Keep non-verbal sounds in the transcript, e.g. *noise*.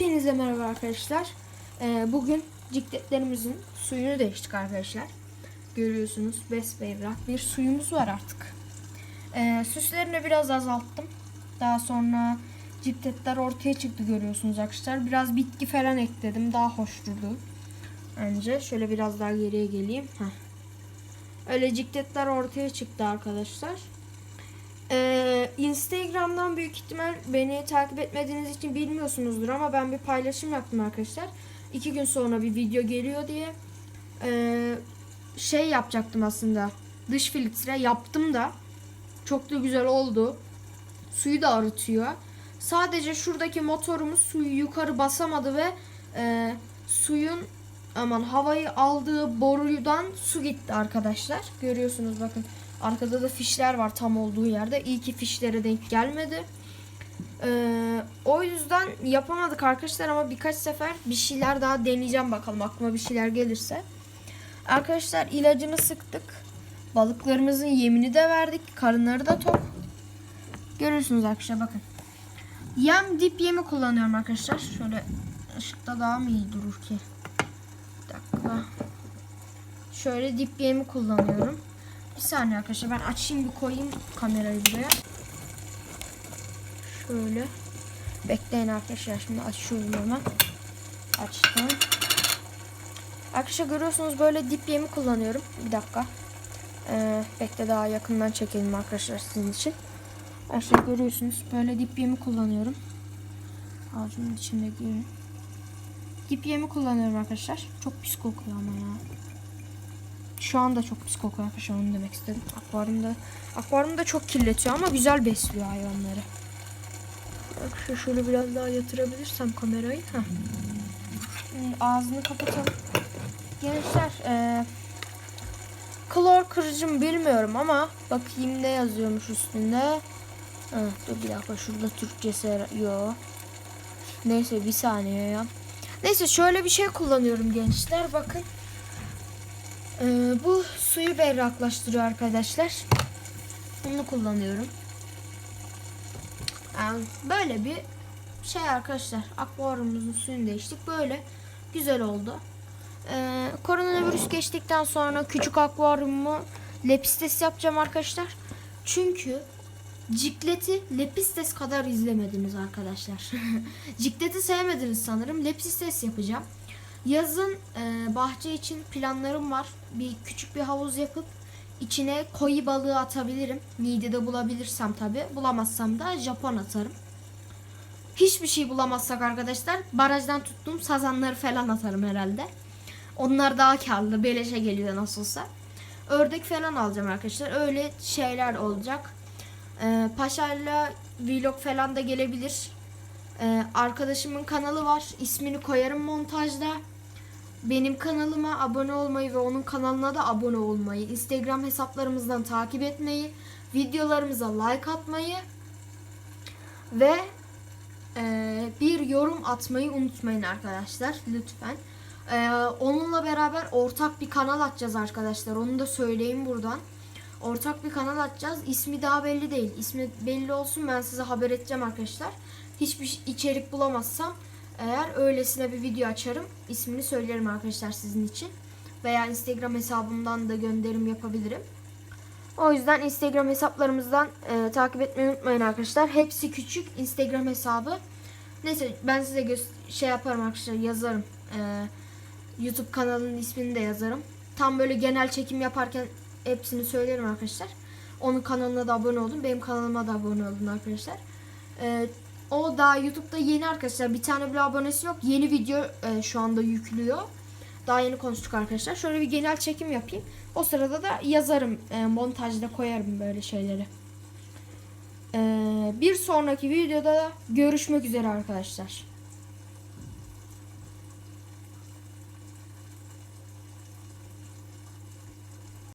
Hepinize merhaba arkadaşlar. Ee, bugün cikletlerimizin suyunu değiştik arkadaşlar. Görüyorsunuz besberrak bir suyumuz var artık. Ee, süslerini biraz azalttım. Daha sonra cikletler ortaya çıktı görüyorsunuz arkadaşlar. Biraz bitki falan ekledim. Daha hoş durdu. Önce şöyle biraz daha geriye geleyim. Heh. Öyle cikletler ortaya çıktı arkadaşlar. Instagram'dan büyük ihtimal beni takip etmediğiniz için bilmiyorsunuzdur ama ben bir paylaşım yaptım arkadaşlar. İki gün sonra bir video geliyor diye. Ee, şey yapacaktım aslında. Dış filtre yaptım da. Çok da güzel oldu. Suyu da arıtıyor. Sadece şuradaki motorumuz suyu yukarı basamadı ve e, suyun aman havayı aldığı borudan su gitti arkadaşlar. Görüyorsunuz bakın. Arkada da fişler var tam olduğu yerde. İyi ki fişlere denk gelmedi. Ee, o yüzden yapamadık arkadaşlar ama birkaç sefer bir şeyler daha deneyeceğim bakalım aklıma bir şeyler gelirse. Arkadaşlar ilacını sıktık. Balıklarımızın yemini de verdik. Karınları da tok. Görüyorsunuz arkadaşlar bakın. Yem dip yemi kullanıyorum arkadaşlar. Şöyle ışıkta daha mı iyi durur ki? Dakika. Şöyle dip yemi kullanıyorum. Bir saniye arkadaşlar ben açayım bir koyayım kamerayı buraya. Şöyle. Bekleyin arkadaşlar şimdi açıyorum hemen. Açtım. Arkadaşlar görüyorsunuz böyle dip yemi kullanıyorum. Bir dakika. Ee, bekle daha yakından çekelim arkadaşlar sizin için. Arkadaşlar görüyorsunuz böyle dip yemi kullanıyorum. Ağacımın içindeki Dip yemi kullanıyorum arkadaşlar. Çok pis kokuyor ama ya. Şu anda çok pis kokuyor arkadaşlar onu demek istedim. Akvaryumda, akvaryumda çok kirletiyor ama güzel besliyor hayvanları. Arkadaşlar şöyle biraz daha yatırabilirsem kamerayı. Heh. Şimdi ağzını kapatalım. Gençler e, klor kırıcı mı bilmiyorum ama bakayım ne yazıyormuş üstünde. Heh, dur bir dakika şurada Türkçesi yok. Neyse bir saniye ya. Neyse şöyle bir şey kullanıyorum gençler bakın. Ee, bu suyu berraklaştırıyor arkadaşlar. Bunu kullanıyorum. Yani böyle bir şey arkadaşlar. Akvaryumumuzun suyunu değiştik. Böyle güzel oldu. Ee, koronavirüs geçtikten sonra küçük akvaryumumu lepistes yapacağım arkadaşlar. Çünkü Cikleti Lepistes kadar izlemediniz arkadaşlar. *laughs* Cikleti sevmediniz sanırım. Lepistes yapacağım. Yazın e, bahçe için planlarım var. Bir küçük bir havuz yapıp içine koyu balığı atabilirim. Niğde'de bulabilirsem tabi. Bulamazsam da Japon atarım. Hiçbir şey bulamazsak arkadaşlar barajdan tuttuğum sazanları falan atarım herhalde. Onlar daha karlı. Beleşe geliyor nasılsa. Ördek falan alacağım arkadaşlar. Öyle şeyler olacak. Ee, Paşa'yla vlog falan da gelebilir. Ee, arkadaşımın kanalı var. İsmini koyarım montajda. Benim kanalıma abone olmayı ve onun kanalına da abone olmayı, Instagram hesaplarımızdan takip etmeyi, videolarımıza like atmayı ve e, bir yorum atmayı unutmayın arkadaşlar lütfen. Ee, onunla beraber ortak bir kanal açacağız arkadaşlar. Onu da söyleyeyim buradan. Ortak bir kanal açacağız. İsmi daha belli değil. İsmi belli olsun ben size haber edeceğim arkadaşlar. Hiçbir içerik bulamazsam eğer öylesine bir video açarım. İsmini söylerim arkadaşlar sizin için. Veya Instagram hesabımdan da gönderim yapabilirim. O yüzden Instagram hesaplarımızdan e, takip etmeyi unutmayın arkadaşlar. Hepsi küçük Instagram hesabı. Neyse ben size şey yaparım arkadaşlar yazarım. E, YouTube kanalının ismini de yazarım. Tam böyle genel çekim yaparken hepsini söylerim arkadaşlar. Onun kanalına da abone olun. Benim kanalıma da abone olun arkadaşlar. Ee, o da YouTube'da yeni arkadaşlar. Bir tane bile abonesi yok. Yeni video e, şu anda yüklüyor. Daha yeni konuştuk arkadaşlar. Şöyle bir genel çekim yapayım. O sırada da yazarım. E, montajda koyarım böyle şeyleri. Ee, bir sonraki videoda görüşmek üzere arkadaşlar.